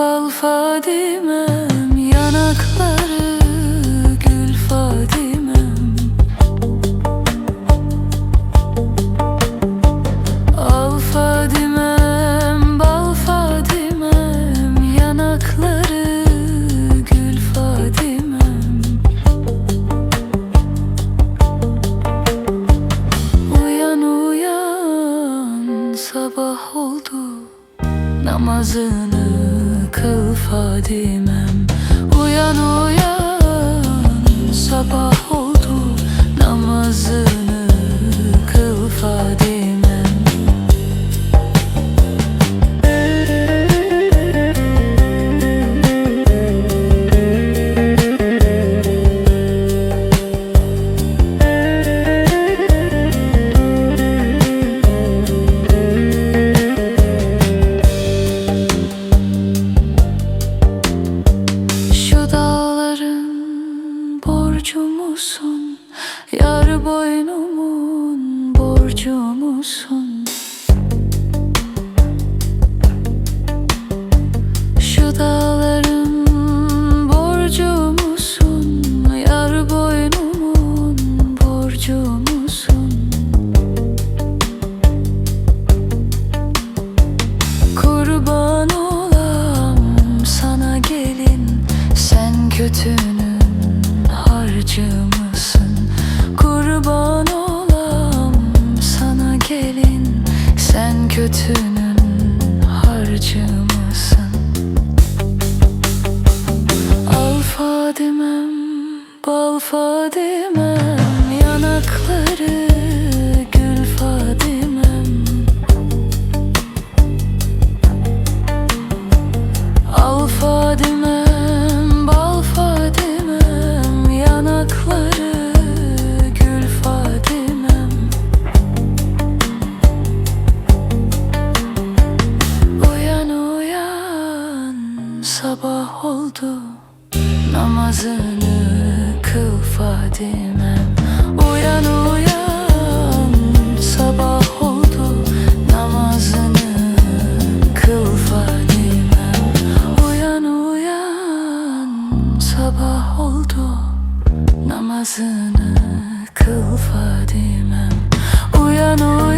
Bal Fadimem Yanakları gül Fadimem. Al Fadimem Bal Fadimem Yanakları gül Fadimem. Uyan uyan sabah oldu Namazını kıl Fadimem Uyan uyan sabah musun? Yar boynumun borcu musun? Kötünün harcı mısın? Al Fadimem, bal Fadimem Yanakları gül Fadimem Al Fadimem, oldu. Namazını kıl Fadime'm Uyan uyan sabah oldu. Namazını kıl Fadime'm Uyan uyan sabah oldu. Namazını kıl Fadime'm Uyan uyan